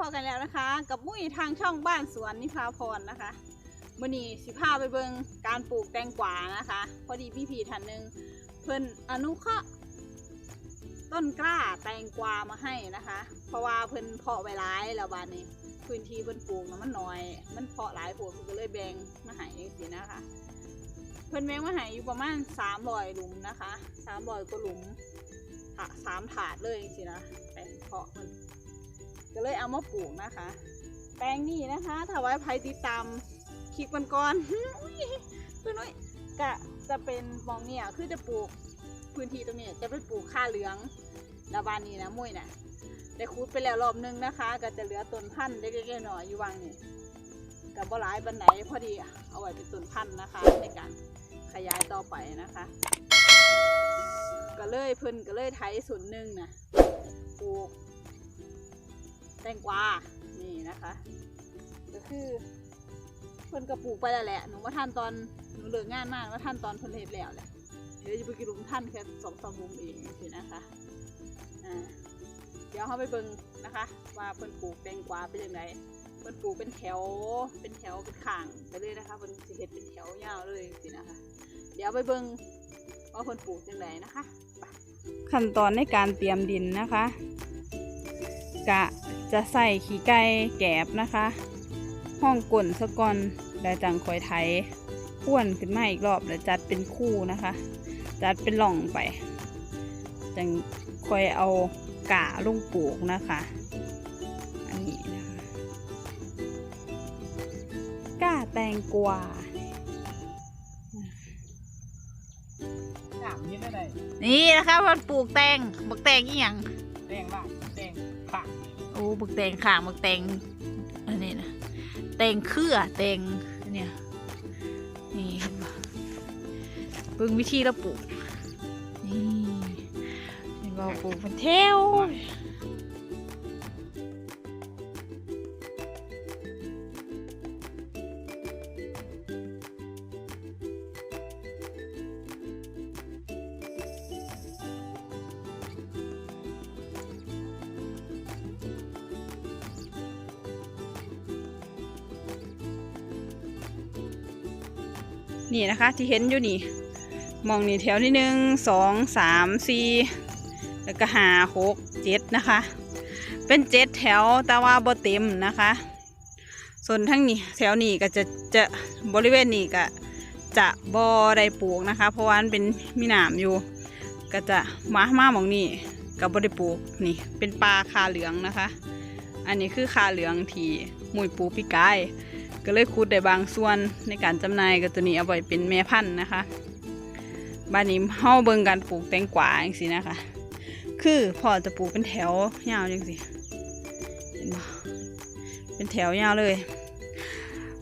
พอกันแล้วนะคะ กับมุ้ยทางช่องบ้านสวนนิพาพรนะคะมื่อนี้สิพาไปเบิงการปลูกแตงกวานะคะ พอดีพี่พีท่านหนึ่งเพิ่นอนุเคราะห์ต้นกล้าแตงกวามาให้นะคะ เพราะว่าเพิ่นเพาะไว้ร้ายแล้วบานนี้พื้นที่เพิ่นปลูกนะมันน้อย มันเพาะหลายผดเพิ่นก็เลยแบ่งมาให้จังซี่นะคะ เพิ่นแบ่งมาให้อยู่ประมาณ300หลุมนะคะ300กว่าหลุมสามถาดเลยจังซี่นะแปลงเพาะมัน ก็เลยเอามาปลูกนะคะ แปลงนี้นะคะถ้าไว้ใครติดตามคลิปกันก่อนอุ๊ยตัวน้ยก็จะเป็นมองเนี่ยคือจะปลูกพื้นที่ตรงนี้จะไปปลูกข้าเหลืองแล้วบานนี้นะมุ้ยนะได้คูดไปแล้วรอบนึงนะคะ ก็จะเหลือต้นพันธุ์เล็กๆน้อยๆอยู่วังนี่กับบ่หลายบันไดพอดีเอาไว้เป็นต้นพันธุ์นะคะ ในการขยายต่อไปนะคะ ก็เลยเพิ่นก็เลยไถส่วนหนึ่งนะปลูก แตงกวา นี่นะคะ ก็คือเพิ่นกระปลูกไปแล้วแหละ หนูว่าท่านตอนหนูเลิกงานมากว่าท่านตอนเพิ่นเฮ็ดแล้วแหละ เดี๋ยวจะไปกินลุมท่านแค่สองสามมุมเองสินะคะอ่าเดี๋ยวเขาไปเบิ่งนะคะ ว่าเพิ่นปลูกแตงกวาเป็นยังไงเพิ่นปลูกเป็นแถว เป็นแถวเป็นข่างไปเลยนะคะเพิ่นเฮ็ดเป็นแถวยาวเลยสินะคะ เดี๋ยวไปเบิ่งว่าเพิ่นปลูกยังไงนะคะ ขั้นตอนในการเตรียมดินนะคะ กะ จะใส่ขี้ไก่แกบนะคะ ห้องก่นสะก่อนแล้วจังคอยไถพ่วนขึ้นมาอีกรอบแล้วจัดเป็นคู่นะคะ จัดเป็นหล่องไป จังคอยเอากาลงปลูกนะคะ อันนี้นะคะกาแตงกวาถามนี้ได้ไดนี่นะคะมันปลูกแตงบักแตงอีหยังแดงล่างแดงผักโอ้บักแตงข่างบักแตงอันนี้นะแตงเครือแตงเนี่ยนี่เห็นปะเบิ่งวิธีเราปลูกนี่เห็นว่ปลูกเป็นแถว นี่นะคะที่เห็นอยู่นี่ มองนี่แถวที่หนึ่งสองสามสี่แล้วก็ห้าหกเจ็ดนะคะ เป็นเจ็ดแถวแต่ว่าบ่เต็มนะคะ ส่วนทั้งนี้แถวนี้ก็จะจะบริเวณนี้ก็จะบ่ได้ปลูกนะคะ เพราะว่ามันเป็นมีหนามอยู่ ก็จะมามาหมองนี่ก็บ่ได้ปลูกนี่เป็นปลาคาเหลืองนะคะ อันนี้คือคาเหลืองที่มุยปูปีกาย ก็เลยคูดได้บางส่วนในการจำหน่ายก็ตัวนี้เอาไว้เป็นแม่พันธุ์นะคะบ้านนี้เฮาเบิ่งการปลูกแตงกวาอย่างสินะคะ คือพ่อจะปลูกเป็นแถวยาวจังสิเห็นบ่เป็นแถวยาวเลย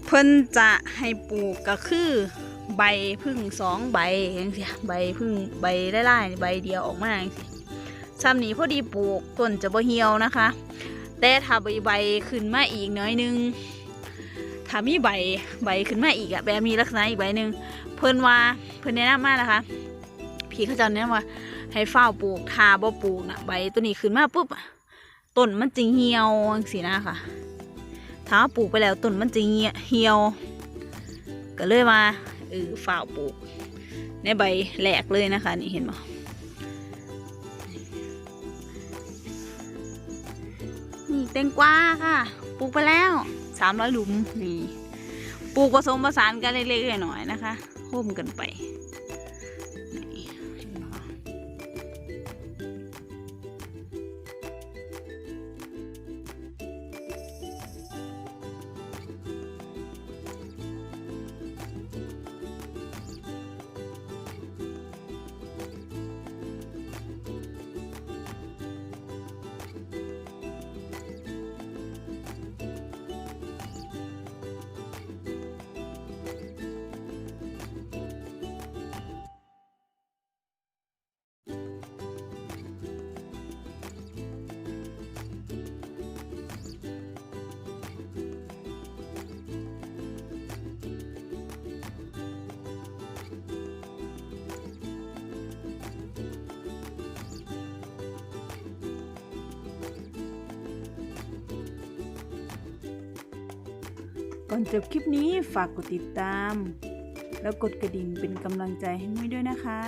เพิ่นจะให้ปลูกก็คือใบพึ่งสองใบอย่างสิใบพึ่งใบไล่ๆใบเดียวออกมาอย่างสิซ้ำนี้พอดีปลูกต้นจะบ่เหี่ยวนะคะ แต่ถ้าใบใบขึ้นมาอีกน้อยนึง ถ้ามีใบใบขึ้นมาอีกอะแบบมีลักษณะอีกใบหนึ่งเพิ่นว่าเพิ่นแนะนำมานะคะ พี่เขาจะแนะนำว่า ให้เฝ้าปลูกทาบ่ปลูกนะใบตัวนี้ขึ้นมาปุ๊บต้นมันจึงเหี่ยวสินะค่ะ ถ้าปลูกไปแล้วต้นมันจึงเหี่ยว ก็เลยมาเออเฝ้าปลูก ในใบแหลกเลยนะคะนี่เห็นไหมนี่แตงกวาค่ะปลูกไปแล้ว สามร้อยหลุมนี่ปลูกผสมผสานกันเล็กๆหน่อยๆนะคะโค้มกันไป ก่อนจบคลิปนี้ฝากกดติดตาม แล้วกดกระดิ่งเป็นกำลังใจให้มุ้ยด้วยนะคะ